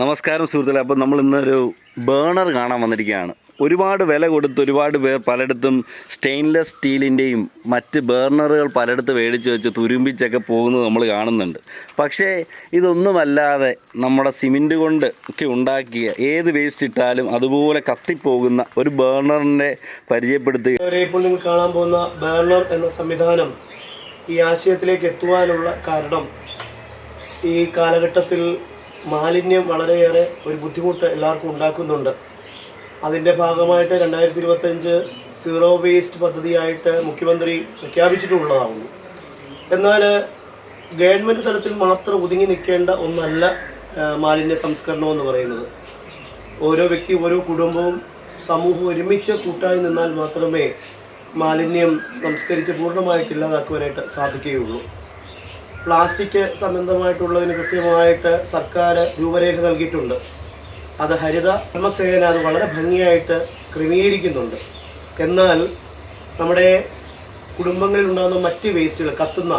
നമസ്കാരം സുഹൃത്തുക്കളെ. അപ്പോൾ നമ്മൾ ഇന്നൊരു ബേണർ കാണാൻ വന്നിരിക്കുകയാണ്. ഒരുപാട് വില കൊടുത്ത് ഒരുപാട് പേർ പലയിടത്തും സ്റ്റെയിൻലെസ് സ്റ്റീലിന്റെയും മറ്റ് ബേർണറുകൾ പലയിടത്ത് മേടിച്ച് വെച്ച് തുരുമ്പിച്ചൊക്കെ പോകുന്നത് നമ്മൾ കാണുന്നുണ്ട്. പക്ഷേ ഇതൊന്നുമല്ലാതെ നമ്മുടെ സിമന്റ് കൊണ്ട് ഒക്കെ ഉണ്ടാക്കിയ ഏത് വേസ്റ്റ് ഇട്ടാലും അതുപോലെ കത്തിപ്പോകുന്ന ഒരു ബേർണറിനെ പരിചയപ്പെടുത്തുക. ഇപ്പോൾ നിങ്ങൾ കാണാൻ പോകുന്ന ബേർണർ എന്ന സംവിധാനം ഈ ആശയത്തിലേക്ക് എത്തുവാനുള്ള കാരണം ഈ കാലഘട്ടത്തിൽ മാലിന്യം വളരെയേറെ ഒരു ബുദ്ധിമുട്ട് എല്ലാവർക്കും ഉണ്ടാക്കുന്നുണ്ട്. അതിന്റെ ഭാഗമായിട്ട് രണ്ടായിരത്തി ഇരുപത്തഞ്ച് സീറോ വേസ്റ്റ് പദ്ധതിയായിട്ട് മുഖ്യമന്ത്രി പ്രഖ്യാപിച്ചിട്ടുള്ളതാവുന്നു. എന്നാൽ ഗവൺമെന്റ് തലത്തിൽ മാത്രം ഒതുങ്ങി നിൽക്കേണ്ട ഒന്നല്ല മാലിന്യ സംസ്കരണം എന്ന് പറയുന്നത്. ഓരോ വ്യക്തി ഓരോ കുടുംബവും സമൂഹം ഒരുമിച്ച് കൂട്ടായി നിന്നാൽ മാത്രമേ മാലിന്യം സംസ്കരിച്ച് പൂർണമായിട്ട് ഇല്ലാതാക്കുവാനായിട്ട് സാധിക്കുകയുള്ളൂ. പ്ലാസ്റ്റിക് സംബന്ധമായിട്ടുള്ളതിന് കൃത്യമായിട്ട് സർക്കാർ രൂപരേഖ നൽകിയിട്ടുണ്ട്. അത് ഹരിത കർമ്മസേന അത് വളരെ ഭംഗിയായിട്ട് ക്രമീകരിക്കുന്നുണ്ട്. എന്നാൽ നമ്മുടെ കുടുംബങ്ങളിൽ ഉണ്ടാകുന്ന മറ്റ് വേസ്റ്റുകൾ കത്തുന്ന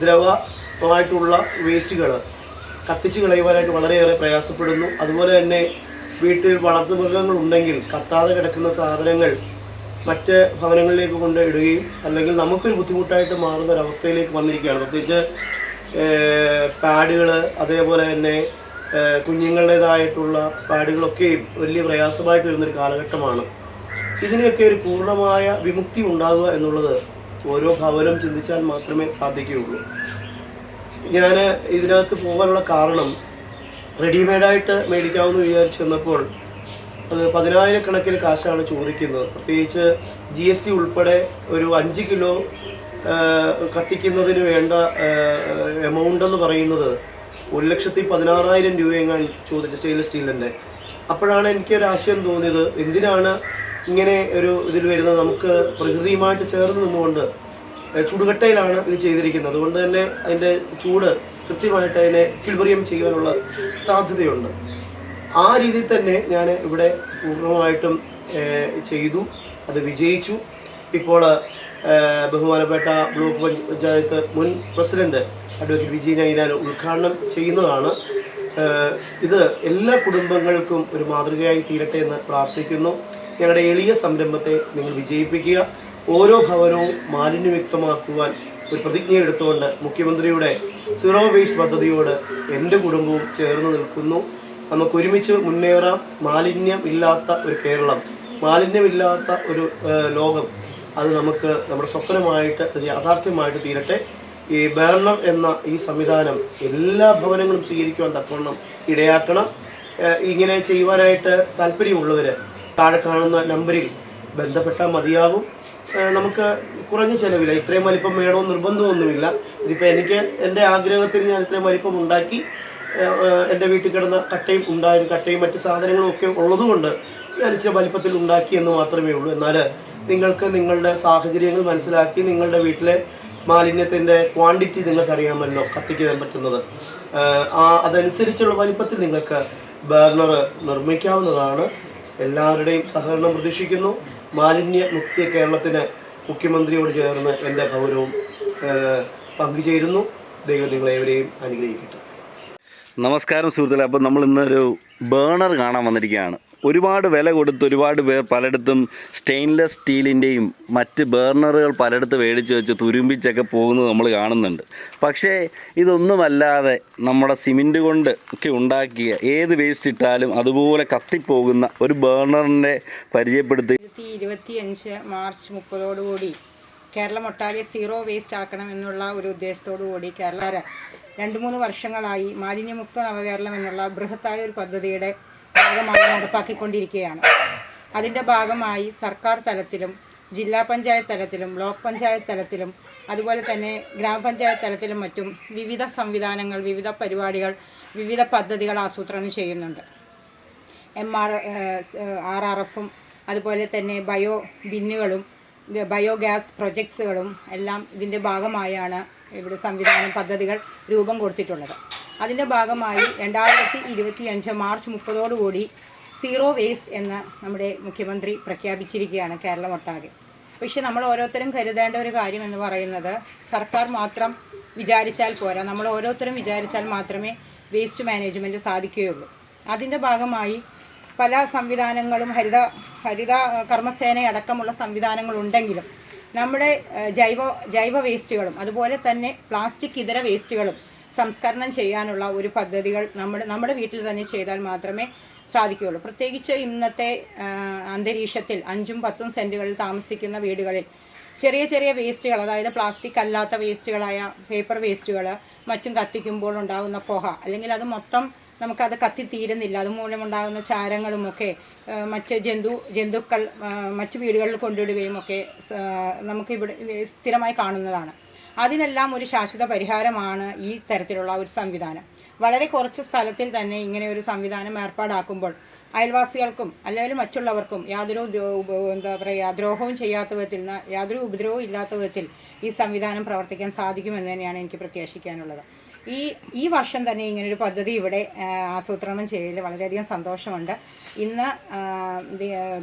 ദ്രവമായിട്ടുള്ള വേസ്റ്റുകൾ കത്തിച്ച് കളയുവാനായിട്ട് വളരെയേറെ പ്രയാസപ്പെടുന്നു. അതുപോലെ തന്നെ വീട്ടിൽ വളർത്തുമൃഗങ്ങൾ ഉണ്ടെങ്കിൽ കത്താതെ കിടക്കുന്ന സാധനങ്ങൾ മറ്റ് ഭവനങ്ങളിലേക്ക് കൊണ്ട് ഇടുകയും അല്ലെങ്കിൽ നമുക്കൊരു ബുദ്ധിമുട്ടായിട്ട് മാറുന്ന ഒരവസ്ഥയിലേക്ക് വന്നിരിക്കുകയാണ്. പ്രത്യേകിച്ച് പാഡുകൾ അതേപോലെ തന്നെ കുഞ്ഞുങ്ങളുടേതായിട്ടുള്ള പാഡുകളൊക്കെയും വലിയ പ്രയാസമായിട്ട് വരുന്നൊരു കാലഘട്ടമാണ്. ഇതിനെയൊക്കെ ഒരു പൂർണമായ വിമുക്തി ഉണ്ടാകുക എന്നുള്ളത് ഓരോ ഭവനം ചിന്തിച്ചാൽ മാത്രമേ സാധിക്കുകയുള്ളൂ. ഞാൻ ഇതിനകത്ത് പോകാനുള്ള കാരണം റെഡിമെയ്ഡായിട്ട് മേടിക്കാമെന്ന് വിചാരിച്ചു വന്നപ്പോൾ അത് പതിനായിരക്കണക്കിന് കാശാണ് ചോദിക്കുന്നത്. പ്രത്യേകിച്ച് ജി എസ് ടി ഉൾപ്പെടെ ഒരു അഞ്ച് കിലോ കത്തിക്കുന്നതിന് വേണ്ട എമൗണ്ട് എന്ന് പറയുന്നത് ഒരു ലക്ഷത്തി പതിനാറായിരം രൂപയെങ്ങാൻ ചോദിച്ച സ്റ്റെയിൻലെസ് സ്റ്റീലിന്റെ അപ്പോഴാണ് എനിക്കൊരു ആശയം തോന്നിയത് എന്തിനാണ് ഇങ്ങനെ ഒരു ഇതിൽ വരുന്നത്? നമുക്ക് പ്രകൃതിയുമായിട്ട് ചേർന്ന് നിന്നുകൊണ്ട് ചുടുകട്ടയിലാണ് ഇത് ചെയ്തിരിക്കുന്നത്. അതുകൊണ്ട് തന്നെ അതിന്റെ ചൂട് കൃത്യമായിട്ട് അതിനെ കിൽബറിയം ചെയ്യാനുള്ള സാധ്യതയുണ്ട്. ആ രീതിയിൽ തന്നെ ഞാൻ ഇവിടെ പൂർണമായിട്ടും ചെയ്തു. അത് വിജയിച്ചു. ഇപ്പോൾ ബഹുമാനപ്പെട്ട ബ്ലോക്ക് പഞ്ചായത്ത് മുൻ പ്രസിഡന്റ് അഡ്വക്കേറ്റ് വിജയ് നൈനാൻ ഉദ്ഘാടനം ചെയ്യുന്നതാണ്. ഇത് എല്ലാ കുടുംബങ്ങൾക്കും ഒരു മാതൃകയായി തീരട്ടെ എന്ന് പ്രാർത്ഥിക്കുന്നു. ഞങ്ങളുടെ എളിയ സംരംഭത്തെ നിങ്ങൾ വിജയിപ്പിക്കുക. ഓരോ ഭവനവും മാലിന്യമുക്തമാക്കുവാൻ ഒരു പ്രതിജ്ഞ എടുത്തുകൊണ്ട് മുഖ്യമന്ത്രിയുടെ സീറോ വേസ്റ്റ് പദ്ധതിയോട് എന്റെ കുടുംബവും ചേർന്ന് നിൽക്കുന്നു. നമുക്ക് ഒരുമിച്ച് മുന്നേറാം മാലിന്യം ഇല്ലാത്ത ഒരു കേരളം മാലിന്യമില്ലാത്ത ഒരു ലോകം അത് നമുക്ക് നമ്മുടെ സ്വപ്നമായിട്ട് യാഥാർത്ഥ്യമായിട്ട് തീരട്ടെ. ഈ ബേർണർ എന്ന ഈ സംവിധാനം എല്ലാ ഭവനങ്ങളും സ്വീകരിക്കുവാൻ തക്കവണ്ണം ഇടയാക്കണം. ഇങ്ങനെ ചെയ്യുവാനായിട്ട് താല്പര്യമുള്ളവർ താഴെ കാണുന്ന നമ്പറിൽ ബന്ധപ്പെട്ടാൽ മതിയാകും. നമുക്ക് കുറഞ്ഞ ചിലവില്ല ഇത്രയും വലിപ്പം വേണമെന്ന് നിർബന്ധമൊന്നുമില്ല. ഇതിപ്പോൾ എനിക്ക് എന്റെ ആഗ്രഹത്തിൽ ഞാൻ ഇത്രയും വലിപ്പം ഉണ്ടാക്കി എന്റെ വീട്ടിൽ കിടന്ന കട്ടയും ഉണ്ടായിരുന്നു കട്ടയും മറ്റ് സാധനങ്ങളും ഒക്കെ ഉള്ളതുകൊണ്ട് ഞാൻ ഇച്ചിരി വലിപ്പത്തിൽ ഉണ്ടാക്കി എന്ന് മാത്രമേ ഉള്ളൂ. എന്നാൽ നിങ്ങൾക്ക് നിങ്ങളുടെ സാഹചര്യങ്ങൾ മനസ്സിലാക്കി നിങ്ങളുടെ വീട്ടിലെ മാലിന്യത്തിന്റെ ക്വാണ്ടിറ്റി നിങ്ങൾക്കറിയാമല്ലോ കത്തിക്കാൻ പറ്റുന്നത്. ആ അതനുസരിച്ചുള്ള വലിപ്പത്തിൽ നിങ്ങൾക്ക് ബർണർ നിർമ്മിക്കാവുന്നതാണ്. എല്ലാവരുടെയും സഹകരണം പ്രതീക്ഷിക്കുന്നു. മാലിന്യ മുക്തി കേരളത്തിന് മുഖ്യമന്ത്രിയോട് ചേർന്ന് എന്റെ ഗൗരവം പങ്കുചേരുന്നു. ദൈവം നിങ്ങളേവരെയും അനുഗ്രഹിക്കട്ടെ. നമസ്കാരം സുഹൃത്തുക്കളെ. അപ്പോൾ നമ്മൾ ഇന്നൊരു ബേണർ കാണാൻ വന്നിരിക്കുകയാണ്. ഒരുപാട് വില കൊടുത്ത് ഒരുപാട് പേർ പലയിടത്തും സ്റ്റെയിൻലെസ് സ്റ്റീലിന്റെയും മറ്റ് ബേർണറുകൾ പലയിടത്ത് മേടിച്ച് വെച്ച് തുരുമ്പിച്ചൊക്കെ പോകുന്നത് നമ്മൾ കാണുന്നുണ്ട്. പക്ഷേ ഇതൊന്നുമല്ലാതെ നമ്മുടെ സിമന്റ് കൊണ്ട് ഒക്കെ ഉണ്ടാക്കിയ ഏത് വേസ്റ്റ് ഇട്ടാലും അതുപോലെ കത്തിപ്പോകുന്ന ഒരു ബേർണറിന്റെ പരിചയപ്പെടുത്തി ഇരുപത്തി മാർച്ച് മുപ്പതോടുകൂടി കേരളം ഒട്ടാകെ സീറോ വേസ്റ്റ് ആക്കണം എന്നുള്ള ഒരു ഉദ്ദേശത്തോടു കൂടി കേരള രണ്ട് മൂന്ന് വർഷങ്ങളായി മാലിന്യമുക്ത നവകേരളം എന്നുള്ള ബൃഹത്തായ ഒരു പദ്ധതിയുടെ ഭാഗമായി നടപ്പാക്കിക്കൊണ്ടിരിക്കുകയാണ്. അതിന്റെ ഭാഗമായി സർക്കാർ തലത്തിലും ജില്ലാ പഞ്ചായത്ത് തലത്തിലും ബ്ലോക്ക് പഞ്ചായത്ത് തലത്തിലും അതുപോലെ തന്നെ ഗ്രാമപഞ്ചായത്ത് തലത്തിലും മറ്റും വിവിധ സംവിധാനങ്ങൾ വിവിധ പരിപാടികൾ വിവിധ പദ്ധതികൾ ആസൂത്രണം ചെയ്യുന്നുണ്ട്. എം ആർ ആർ ആർ എഫും അതുപോലെ തന്നെ ബയോ ബിന്നുകളും ബയോഗ്യാസ് പ്രൊജക്ട്സുകളും എല്ലാം ഇതിന്റെ ഭാഗമായാണ് ഇവിടെ സംവിധാനം പദ്ധതികൾ രൂപം കൊടുത്തിട്ടുള്ളത്. അതിന്റെ ഭാഗമായി രണ്ടായിരത്തി ഇരുപത്തി അഞ്ച് മാർച്ച് മുപ്പതോടുകൂടി സീറോ വേസ്റ്റ് എന്ന് നമ്മുടെ മുഖ്യമന്ത്രി പ്രഖ്യാപിച്ചിരിക്കുകയാണ് കേരളം ഒട്ടാകെ. പക്ഷേ നമ്മൾ ഓരോരുത്തരും കരുതേണ്ട ഒരു കാര്യം എന്ന് പറയുന്നത് സർക്കാർ മാത്രം വിചാരിച്ചാൽ പോരാ. നമ്മൾ ഓരോരുത്തരും വിചാരിച്ചാൽ മാത്രമേ വേസ്റ്റ് മാനേജ്മെന്റ് സാധിക്കുകയുള്ളൂ. അതിന്റെ ഭാഗമായി പല സംവിധാനങ്ങളും ഹരിത ഹരിത കർമ്മസേന അടക്കമുള്ള സംവിധാനങ്ങളുണ്ടെങ്കിലും നമ്മുടെ ജൈവ ജൈവ വേസ്റ്റുകളും അതുപോലെ തന്നെ പ്ലാസ്റ്റിക് ഇതര വേസ്റ്റുകളും സംസ്കരണം ചെയ്യാനുള്ള ഒരു പദ്ധതികൾ നമ്മുടെ നമ്മുടെ വീട്ടിൽ തന്നെ ചെയ്താൽ മാത്രമേ സാധിക്കുകയുള്ളൂ. പ്രത്യേകിച്ച് ഇന്നത്തെ അന്തരീക്ഷത്തിൽ അഞ്ചും പത്തും സെന്റുകളിൽ താമസിക്കുന്ന വീടുകളിൽ ചെറിയ ചെറിയ വേസ്റ്റുകൾ അതായത് പ്ലാസ്റ്റിക് അല്ലാത്ത വേസ്റ്റുകളായ പേപ്പർ വേസ്റ്റുകൾ മറ്റും കത്തിക്കുമ്പോൾ ഉണ്ടാകുന്ന പുക അല്ലെങ്കിൽ അത് മൊത്തം നമുക്കത് കത്തിത്തീരുന്നില്ല അതുമൂലമുണ്ടാകുന്ന ചാരങ്ങളുമൊക്കെ മറ്റ് ജന്തു ജന്തുക്കൾ മറ്റ് വീടുകളിൽ കൊണ്ടിടുകയും ഒക്കെ നമുക്ക് നമുക്കിവിടെ സ്ഥിരമായി കാണുന്നതാണ്. അതിനെല്ലാം ഒരു ശാശ്വത പരിഹാരമാണ് ഈ തരത്തിലുള്ള ഒരു സംവിധാനം. വളരെ കുറച്ച് സ്ഥലത്തിൽ തന്നെ ഇങ്ങനെ ഒരു സംവിധാനം ഏർപ്പാടാക്കുമ്പോൾ അയൽവാസികൾക്കും അല്ലെങ്കിൽ മറ്റുള്ളവർക്കും യാതൊരു എന്താ പറയുക ദ്രോഹവും ചെയ്യാത്ത വിധത്തിൽ യാതൊരു ഉപദ്രവവും ഇല്ലാത്ത വിധത്തിൽ ഈ സംവിധാനം പ്രവർത്തിക്കാൻ സാധിക്കുമെന്ന് തന്നെയാണ് എനിക്ക് പ്രത്യാശിക്കാനുള്ളത്. ഈ ഈ വർഷം തന്നെ ഇങ്ങനൊരു പദ്ധതി ഇവിടെ ആസൂത്രണം ചെയ്തതിൽ വളരെയധികം സന്തോഷമുണ്ട്. ഇന്ന്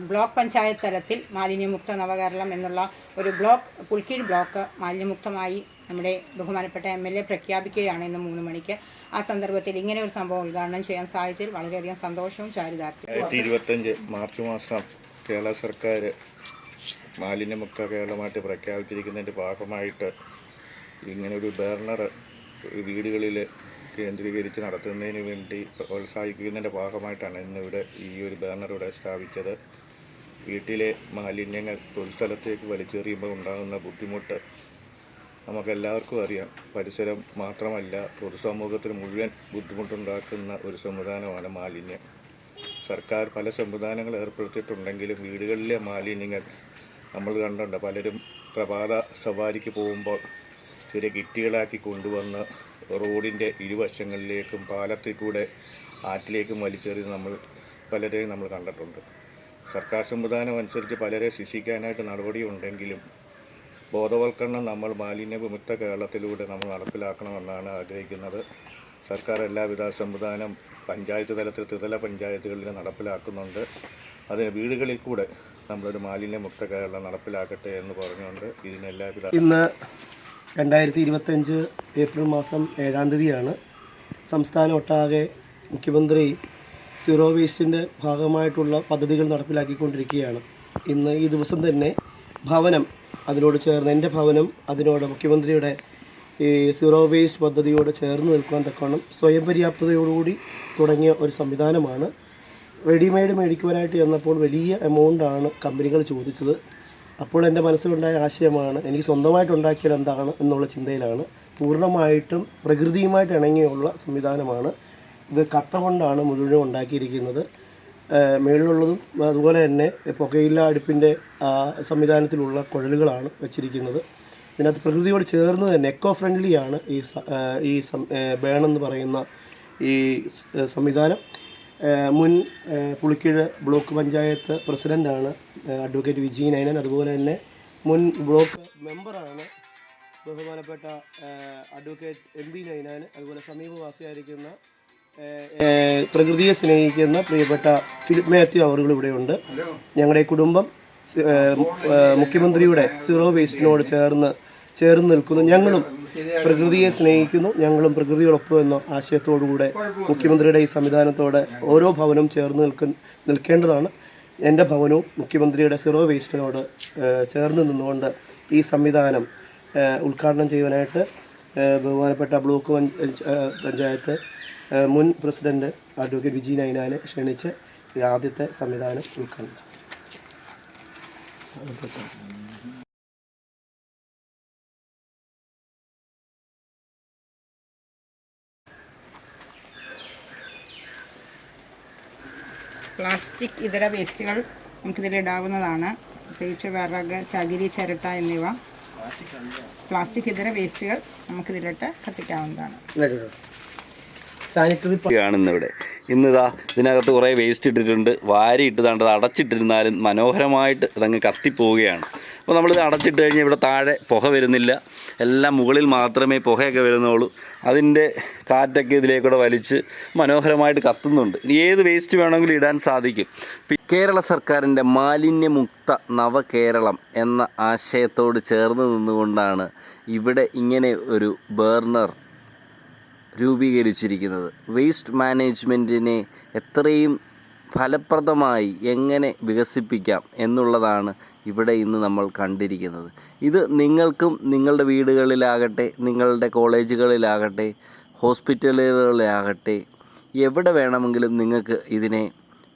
ബ്ലോക്ക് പഞ്ചായത്ത് തലത്തിൽ മാലിന്യമുക്ത നവകേരളം എന്നുള്ള ഒരു ബ്ലോക്ക് പുൽക്കീഴ് ബ്ലോക്ക് മാലിന്യമുക്തമായി നമ്മുടെ ബഹുമാനപ്പെട്ട എം എൽ എ പ്രഖ്യാപിക്കുകയാണ് ഇന്ന് മൂന്ന് മണിക്ക്. ആ സന്ദർഭത്തിൽ ഇങ്ങനെ ഒരു സംഭവം ഉദ്ഘാടനം ചെയ്യാൻ സാധിച്ചതിൽ വളരെയധികം സന്തോഷവും രണ്ടായിരത്തി ഇരുപത്തഞ്ച് മാർച്ച് മാസം കേരള സർക്കാർ മാലിന്യമുക്ത കേരളമായിട്ട് പ്രഖ്യാപിച്ചിരിക്കുന്നതിന്റെ ഭാഗമായിട്ട് ഇങ്ങനൊരു ബർണർ വീടുകളിൽ കേന്ദ്രീകരിച്ച് നടത്തുന്നതിന് വേണ്ടി പ്രോത്സാഹിപ്പിക്കുന്നതിന്റെ ഭാഗമായിട്ടാണ് ഇന്നിവിടെ ഈ ഒരു ബാനർ ഇവിടെ സ്ഥാപിച്ചത്. വീട്ടിലെ മാലിന്യങ്ങൾ പൊതുസ്ഥലത്തേക്ക് വലിച്ചെറിയുമ്പോൾ ഉണ്ടാകുന്ന ബുദ്ധിമുട്ട് നമുക്കെല്ലാവർക്കും അറിയാം. പരിസരം മാത്രമല്ല പൊതുസമൂഹത്തിന് മുഴുവൻ ബുദ്ധിമുട്ടുണ്ടാക്കുന്ന ഒരു സംവിധാനമാണ് മാലിന്യം. സർക്കാർ പല സംവിധാനങ്ങൾ ഏർപ്പെടുത്തിയിട്ടുണ്ടെങ്കിലും വീടുകളിലെ മാലിന്യങ്ങൾ നമ്മൾ കണ്ടുണ്ട് പലരും പ്രഭാത സവാരിക്ക് പോകുമ്പോൾ ചെറിയ കിറ്റുകളാക്കി കൊണ്ടുവന്ന് റോഡിന്റെ ഇരുവശങ്ങളിലേക്കും പാലത്തിൽ കൂടെ ആറ്റിലേക്കും വലിച്ചെറിഞ്ഞ് നമ്മൾ പലരെയും നമ്മൾ കണ്ടിട്ടുണ്ട്. സർക്കാർ സംവിധാനം അനുസരിച്ച് പലരെ ശിക്ഷിക്കാനായിട്ട് നടപടിയുണ്ടെങ്കിലും ബോധവൽക്കരണം നമ്മൾ മാലിന്യ വിമുക്ത കേരളത്തിലൂടെ നമ്മൾ നടപ്പിലാക്കണമെന്നാണ് ആഗ്രഹിക്കുന്നത്. സർക്കാർ എല്ലാവിധ സംവിധാനം പഞ്ചായത്ത് തലത്തിൽ ത്രിതല പഞ്ചായത്തുകളിൽ നടപ്പിലാക്കുന്നുണ്ട്. അതിന് വീടുകളിൽ കൂടെ നമ്മളൊരു മാലിന്യമുക്ത കേരളം നടപ്പിലാക്കട്ടെ എന്ന് പറഞ്ഞുകൊണ്ട് ഇതിനെല്ലാവിധ ഇന്ന് രണ്ടായിരത്തി ഇരുപത്തഞ്ച് ഏപ്രിൽ മാസം ഏഴാം തീയതിയാണ്. സംസ്ഥാനം ഒട്ടാകെ മുഖ്യമന്ത്രി സീറോ വേസ്റ്റിന്റെ ഭാഗമായിട്ടുള്ള പദ്ധതികൾ നടപ്പിലാക്കിക്കൊണ്ടിരിക്കുകയാണ്. ഇന്ന് ഈ ദിവസം തന്നെ ഭവനം അതിനോട് ചേർന്ന് എന്റെ ഭവനം അതിനോട് മുഖ്യമന്ത്രിയുടെ ഈ സീറോ വേസ്റ്റ് പദ്ധതിയോട് ചേർന്ന് നിൽക്കുവാൻ തക്കവണ്ണം സ്വയം പര്യാപ്തതയോടുകൂടി തുടങ്ങിയ ഒരു സംവിധാനമാണ്. റെഡിമെയ്ഡ് മേടിക്കുവാനായിട്ട് ചെന്നപ്പോൾ വലിയ എമൗണ്ടാണ് കമ്പനികൾ ചോദിച്ചത്. അപ്പോൾ എന്റെ മനസ്സിലുണ്ടായ ആശയമാണ് എനിക്ക് സ്വന്തമായിട്ട് ഉണ്ടാക്കിയാൽ എന്താണ് എന്നുള്ള ചിന്തയിലാണ്. പൂർണമായിട്ടും പ്രകൃതിയുമായിട്ട് ഇണങ്ങിയുള്ള സംവിധാനമാണ്. ഇത് കട്ട കൊണ്ടാണ് മുഴുവനും ഉണ്ടാക്കിയിരിക്കുന്നത്. മേളിലുള്ളതും അതുപോലെ തന്നെ പുകയില്ല അടുപ്പിന്റെ സംവിധാനത്തിലുള്ള കുഴലുകളാണ് വെച്ചിരിക്കുന്നത്. ഇതിനകത്ത് പ്രകൃതിയോട് ചേർന്ന് തന്നെ എക്കോ ഫ്രണ്ട്ലിയാണ് ഈ ഈ സം എന്ന് പറയുന്ന ഈ സംവിധാനം. മുൻ പുളിക്കീഴ് ബ്ലോക്ക് പഞ്ചായത്ത് പ്രസിഡന്റാണ് അഡ്വക്കേറ്റ് വിജി നയനൻ. അതുപോലെ തന്നെ മുൻ ബ്ലോക്ക് മെമ്പറാണ് ബഹുമാനപ്പെട്ട അഡ്വക്കേറ്റ് എം പി നൈനാൻ അതുപോലെ സമീപവാസിയായിരിക്കുന്ന പ്രകൃതിയെ സ്നേഹിക്കുന്ന പ്രിയപ്പെട്ട ഫിലിപ്പ് മാത്യു അവറുകൾ ഇവിടെയുണ്ട്. ഞങ്ങളുടെ കുടുംബം മുഖ്യമന്ത്രിയുടെ സീറോ വേസ്റ്റിനോട് ചേർന്ന് ചേർന്ന് നിൽക്കുന്നു. ഞങ്ങളും പ്രകൃതിയെ സ്നേഹിക്കുന്നു. ഞങ്ങളും പ്രകൃതിയോടൊപ്പം എന്ന ആശയത്തോടുകൂടെ മുഖ്യമന്ത്രിയുടെ ഈ സംവിധാനത്തോടെ ഓരോ ഭവനവും ചേർന്ന് നിൽക്ക നിൽക്കേണ്ടതാണ്. എന്റെ ഭവനവും മുഖ്യമന്ത്രിയുടെ സീറോ വേസ്റ്റിനോട് ചേർന്ന് നിന്നുകൊണ്ട് ഈ സംവിധാനം ഉദ്ഘാടനം ചെയ്യുവാനായിട്ട് ബഹുമാനപ്പെട്ട ബ്ലോക്ക് പഞ്ച- പഞ്ചായത്ത് മുൻ പ്രസിഡന്റ് അഡ്വക്കേറ്റ് വിജി നൈനാനെ ക്ഷണിച്ച് ആദ്യത്തെ സംവിധാനം ഉദ്ഘാടനം. പ്ലാസ്റ്റിക് ഇതര വേസ്റ്റുകൾ നമുക്കിതിലിടാവുന്നതാണ് പ്രത്യേകിച്ച് വിറക് ചകിരി ചിരട്ട എന്നിവ. പ്ലാസ്റ്റിക് ഇതര വേസ്റ്റുകൾ നമുക്കിതിലിട്ട് കത്തിക്കാവുന്നതാണ്. സാനിറ്ററി ആണ് ഇന്നിവിടെ ഇന്നിതാ ഇതിനകത്ത് കുറേ വേസ്റ്റ് ഇട്ടിട്ടുണ്ട്. വാരി ഇട്ട് താണ്ടത് അടച്ചിട്ടിരുന്നാലും മനോഹരമായിട്ട് ഇതങ്ങ് കത്തിപ്പോവുകയാണ്. അപ്പോൾ നമ്മളിത് അടച്ചിട്ട് കഴിഞ്ഞാൽ ഇവിടെ താഴെ പുക വരുന്നില്ല. എല്ലാം മുകളിൽ മാത്രമേ പുകയൊക്കെ വരുന്നുള്ളൂ. അതിന്റെ കാറ്റൊക്കെ ഇതിലേക്കൂടെ വലിച്ച് മനോഹരമായിട്ട് കത്തുന്നുണ്ട്. ഇനി ഏത് വേസ്റ്റ് വേണമെങ്കിലും ഇടാൻ സാധിക്കും. കേരള സർക്കാരിന്റെ മാലിന്യമുക്ത നവകേരളം എന്ന ആശയത്തോട് ചേർന്ന് നിന്നുകൊണ്ടാണ് ഇവിടെ ഇങ്ങനെ ഒരു ബേർണർ രൂപീകരിച്ചിരിക്കുന്നത്. വേസ്റ്റ് മാനേജ്മെന്റിനെ എത്രയും ഫലപ്രദമായി എങ്ങനെ വികസിപ്പിക്കാം എന്നുള്ളതാണ് ഇവിടെ ഇന്ന് നമ്മൾ കണ്ടിരിക്കുന്നത്. ഇത് നിങ്ങൾക്കും നിങ്ങളുടെ വീടുകളിലാകട്ടെ നിങ്ങളുടെ കോളേജുകളിലാകട്ടെ ഹോസ്പിറ്റലുകളിലാകട്ടെ എവിടെ വേണമെങ്കിലും നിങ്ങൾക്ക് ഇതിനെ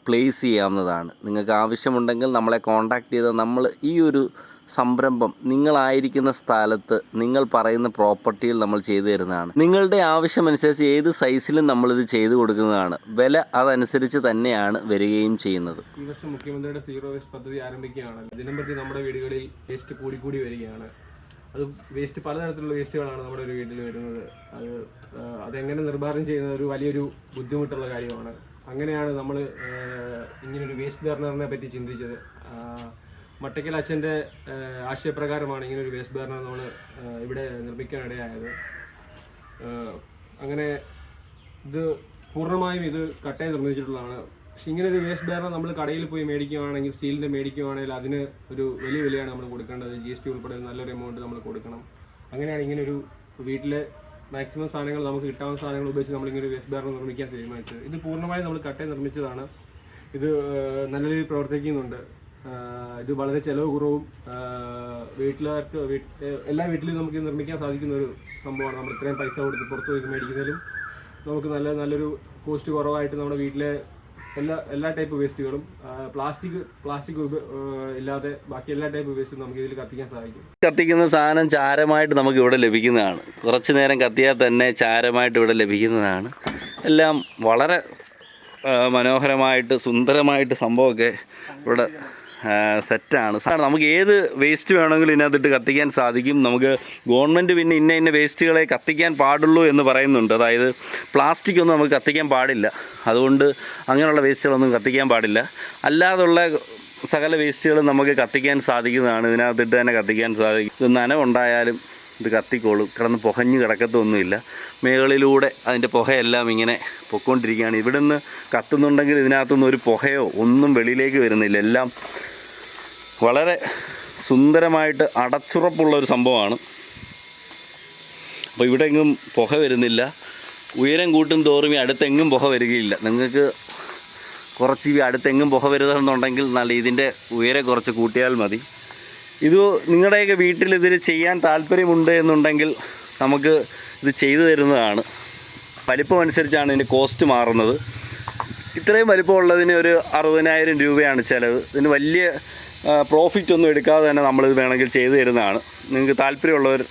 പ്ലേസ് ചെയ്യാവുന്നതാണ്. നിങ്ങൾക്ക് ആവശ്യമുണ്ടെങ്കിൽ നമ്മളെ കോൺടാക്റ്റ് ചെയ്താൽ നമ്മൾ ഈ ഒരു സംരംഭം നിങ്ങളായിരിക്കുന്ന സ്ഥലത്ത് നിങ്ങൾ പറയുന്ന പ്രോപ്പർട്ടിയിൽ നമ്മൾ ചെയ്തു തരുന്നതാണ്. നിങ്ങളുടെ ആവശ്യമനുസരിച്ച് ഏത് സൈസിലും നമ്മളിത് ചെയ്തു കൊടുക്കുന്നതാണ്. വില അതനുസരിച്ച് തന്നെയാണ് വരികയും ചെയ്യുന്നത്. ഈ വർഷം മുഖ്യമന്ത്രിയുടെ സീറോ വേസ്റ്റ് പദ്ധതി ആരംഭിക്കുകയാണ്. ദിനംപ്രതി നമ്മുടെ വീടുകളിൽ വേസ്റ്റ് കൂടിക്കൂടി വരികയാണ്. അത് വേസ്റ്റ് പലതരത്തിലുള്ള വേസ്റ്റുകളാണ് നമ്മുടെ ഒരു വീട്ടിൽ വരുന്നത്. അത് അതെങ്ങനെ നിർമ്മാർജനം ചെയ്യുന്നത് ഒരു വലിയൊരു ബുദ്ധിമുട്ടുള്ള കാര്യമാണ്. അങ്ങനെയാണ് നമ്മൾ ഇങ്ങനൊരു വേസ്റ്റ് ബർണറിനെ പറ്റി ചിന്തിച്ചത്. ആ, മട്ടക്കൽ അച്ഛന്റെ ആശയപ്രകാരമാണ് ഇങ്ങനെ ഒരു വേസ്റ്റ് ബർണർ നമ്മൾ ഇവിടെ നിർമ്മിക്കാനിടയായത്. അങ്ങനെ ഇത് പൂർണമായും ഇത് കട്ടയെ നിർമ്മിച്ചിട്ടുള്ളതാണ്. പക്ഷെ ഇങ്ങനെ ഒരു വേസ്റ്റ് ബാരർ നമ്മൾ കടയിൽ പോയി മേടിക്കുകയാണെങ്കിൽ സ്റ്റീലിന്റെ മേടിക്കുകയാണെങ്കിൽ അതിന് ഒരു വലിയ വിലയാണ് നമ്മൾ കൊടുക്കേണ്ടത്. ജി എസ് ടി ഉൾപ്പെടെ നല്ലൊരു എമൗണ്ട് നമ്മൾ കൊടുക്കണം. അങ്ങനെയാണ് ഇങ്ങനെ ഒരു വീട്ടിലെ മാക്സിമം സാധനങ്ങൾ നമുക്ക് കിട്ടാവുന്ന സാധനങ്ങൾ ഉപയോഗിച്ച് നമ്മളിങ്ങനെ ഒരു വേസ്റ്റ് ബാരർ നിർമ്മിക്കാൻ തീരുമാനിച്ചത്. ഇത് പൂർണമായും നമ്മൾ കട്ടയെ നിർമ്മിച്ചതാണ്. ഇത് നല്ല രീതിയിൽ പ്രവർത്തിക്കുന്നുണ്ട്. ഇത് വളരെ ചിലവ് കുറവും ആഹ് വീട്ടിലാർക്ക് എല്ലാ വീട്ടിലും നമുക്ക് നിർമ്മിക്കാൻ സാധിക്കുന്ന ഒരു സംഭവമാണ്. നമ്മൾ ഇത്രയും പൈസ കൊടുത്ത് പുറത്ത് പോയി മേടിക്കുന്നതിലും നമുക്ക് നല്ല നല്ലൊരു കോസ്റ്റ് കുറവായിട്ട് നമ്മുടെ വീട്ടിലെ എല്ലാ എല്ലാ ടൈപ്പ് വേസ്റ്റുകളും പ്ലാസ്റ്റിക് പ്ലാസ്റ്റിക് ഇല്ലാതെ ബാക്കി എല്ലാ ടൈപ്പ് വേസ്റ്റും നമുക്ക് ഇതിൽ കത്തിക്കാൻ സാധിക്കും. കത്തിക്കുന്ന സാധനം ചാരമായിട്ട് നമുക്ക് ഇവിടെ ലഭിക്കുന്നതാണ്. കുറച്ച് നേരം കത്തിയാൽ തന്നെ ചാരമായിട്ട് ഇവിടെ ലഭിക്കുന്നതാണ്. എല്ലാം വളരെ മനോഹരമായിട്ട് സുന്ദരമായിട്ട് സംഭവമൊക്കെ ഇവിടെ സെറ്റാണ്. സാർ നമുക്ക് ഏത് വേസ്റ്റ് വേണമെങ്കിലും ഇതിനകത്തിട്ട് കത്തിക്കാൻ സാധിക്കും. നമുക്ക് ഗവൺമെന്റ് പിന്നെ ഇന്ന ഇന്ന വേസ്റ്റുകളെ കത്തിക്കാൻ പാടുള്ളൂ എന്ന് പറയുന്നുണ്ട്. അതായത് പ്ലാസ്റ്റിക് ഒന്നും നമുക്ക് കത്തിക്കാൻ പാടില്ല. അതുകൊണ്ട് അങ്ങനെയുള്ള വേസ്റ്റുകളൊന്നും കത്തിക്കാൻ പാടില്ല. അല്ലാതുള്ള സകല വേസ്റ്റുകളും നമുക്ക് കത്തിക്കാൻ സാധിക്കുന്നതാണ്. ഇതിനകത്തിട്ട് തന്നെ കത്തിക്കാൻ സാധിക്കും. ഇത് നനവുണ്ടായാലും ഇത് കത്തിക്കോളും. കിടന്ന് പുകഞ്ഞ് കിടക്കത്തൊന്നുമില്ല. മേളിലൂടെ അതിന്റെ പുകയെല്ലാം ഇങ്ങനെ പൊക്കോണ്ടിരിക്കുകയാണ് ഇവിടുന്ന് കത്തുന്നുണ്ടെങ്കിൽ ഇതിനകത്തുനിന്ന് ഒരു പുകയോ ഒന്നും വെളിയിലേക്ക് വരുന്നില്ല. എല്ലാം വളരെ സുന്ദരമായിട്ട് അടച്ചുറപ്പുള്ള ഒരു സംഭവമാണ്. അപ്പോൾ ഇവിടെ എങ്ങും പുക വരുന്നില്ല. ഉയരം കൂട്ടും തോറും ഈ അടുത്തെങ്ങും പുക വരികയില്ല. നിങ്ങൾക്ക് കുറച്ച് ഈ അടുത്തെങ്ങും പുക വരുതെന്നുണ്ടെങ്കിൽ നല്ല ഇതിന്റെ ഉയരം കുറച്ച് കൂട്ടിയാൽ മതി. ഇത് നിങ്ങളുടെയൊക്കെ വീട്ടിൽ ഇതിൽ ചെയ്യാൻ താല്പര്യമുണ്ട് എന്നുണ്ടെങ്കിൽ നമുക്ക് ഇത് ചെയ്തു തരുന്നതാണ്. വലിപ്പം അനുസരിച്ചാണ് ഇതിന്റെ കോസ്റ്റ് മാറുന്നത്. ഇത്രയും വലിപ്പമുള്ളതിന് ഒരു അറുപതിനായിരം രൂപയാണ് ചിലവ്. ഇതിന് വലിയ പ്രോഫിറ്റ് ഒന്നും എടുക്കാതെ തന്നെ നമ്മളിത് വേണമെങ്കിൽ ചെയ്തു തരുന്നതാണ്. നിങ്ങൾക്ക് താല്പര്യമുള്ളവർ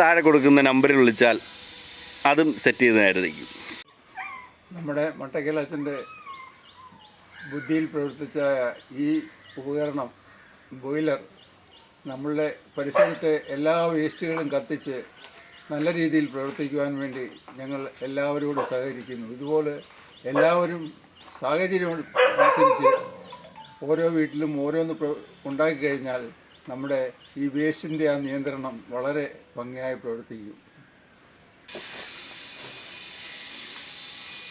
താഴെ കൊടുക്കുന്ന നമ്പറിൽ വിളിച്ചാൽ അതും സെറ്റ് ചെയ്യുന്നതായിരിക്കും. നമ്മുടെ മട്ടക്കേലച്ചന്റെ ബുദ്ധിയിൽ പ്രവർത്തിച്ച ഈ ഉപകരണം ബോയിലർ നമ്മളുടെ പരിസരത്തെ എല്ലാ വേസ്റ്റുകളും കത്തിച്ച് നല്ല രീതിയിൽ പ്രവർത്തിക്കുവാൻ വേണ്ടി ഞങ്ങൾ എല്ലാവരോടും സഹകരിക്കുന്നു. ഇതുപോലെ എല്ലാവരും സാഹചര്യം അനുസരിച്ച് ഓരോ വീട്ടിലും ഓരോന്ന് ഉണ്ടാക്കി കഴിഞ്ഞാൽ നമ്മുടെ ഈ വേസ്റ്റിന്റെ ആ നിയന്ത്രണം വളരെ ഭംഗിയായി പ്രവർത്തിക്കും.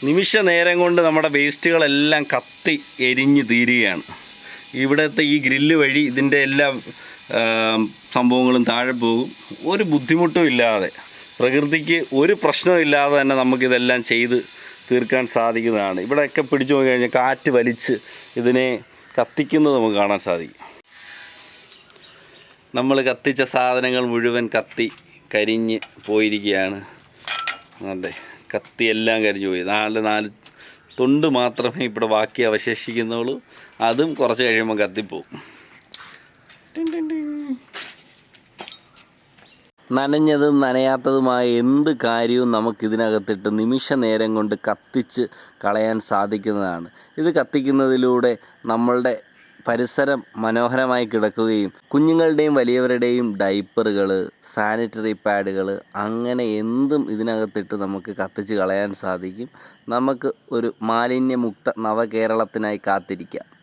നിമിഷ നേരം കൊണ്ട് നമ്മുടെ വേസ്റ്റുകളെല്ലാം കത്തി എരിഞ്ഞു തീരുകയാണ്. ഇവിടുത്തെ ഈ ഗ്രില്ല് വഴി ഇതിന്റെ എല്ലാ സംഭവങ്ങളും താഴെ പോകും. ഒരു ബുദ്ധിമുട്ടും ഇല്ലാതെ പ്രകൃതിക്ക് ഒരു പ്രശ്നവും ഇല്ലാതെ തന്നെ നമുക്കിതെല്ലാം ചെയ്ത് തീർക്കാൻ സാധിക്കുന്നതാണ്. ഇവിടെയൊക്കെ പിടിച്ചു നോക്കി കഴിഞ്ഞാൽ കാറ്റ് വലിച്ച് ഇതിനെ കത്തിക്കുന്നത് നമുക്ക് കാണാൻ സാധിക്കും. നമ്മൾ കത്തിച്ച സാധനങ്ങൾ മുഴുവൻ കത്തി കരിഞ്ഞ് പോയിരിക്കുകയാണ്. അതെ കത്തിയെല്ലാം കരിഞ്ഞു പോയി. നാല് നാല് തൊണ്ട് മാത്രമേ ഇവിടെ ബാക്കി അവശേഷിക്കുന്നുള്ളൂ. അതും കുറച്ച് കഴിയുമ്പോൾ കത്തിപ്പോവും. നനഞ്ഞതും നനയാത്തതുമായ എന്ത് കാര്യവും നമുക്കിതിനകത്തിട്ട് നിമിഷ നേരം കൊണ്ട് കത്തിച്ച് കളയാൻ സാധിക്കുന്നതാണ്. ഇത് കത്തിക്കുന്നതിലൂടെ നമ്മളുടെ പരിസരം മനോഹരമായി കിടക്കുകയും കുഞ്ഞുങ്ങളുടെയും വലിയവരുടെയും ഡൈപ്പറുകൾ സാനിറ്ററി പാഡുകൾ അങ്ങനെ എന്തും ഇതിനകത്തിട്ട് നമുക്ക് കത്തിച്ച് കളയാൻ സാധിക്കും. നമുക്ക് ഒരു മാലിന്യമുക്ത നവകേരളത്തിനായി കാത്തിരിക്കാം.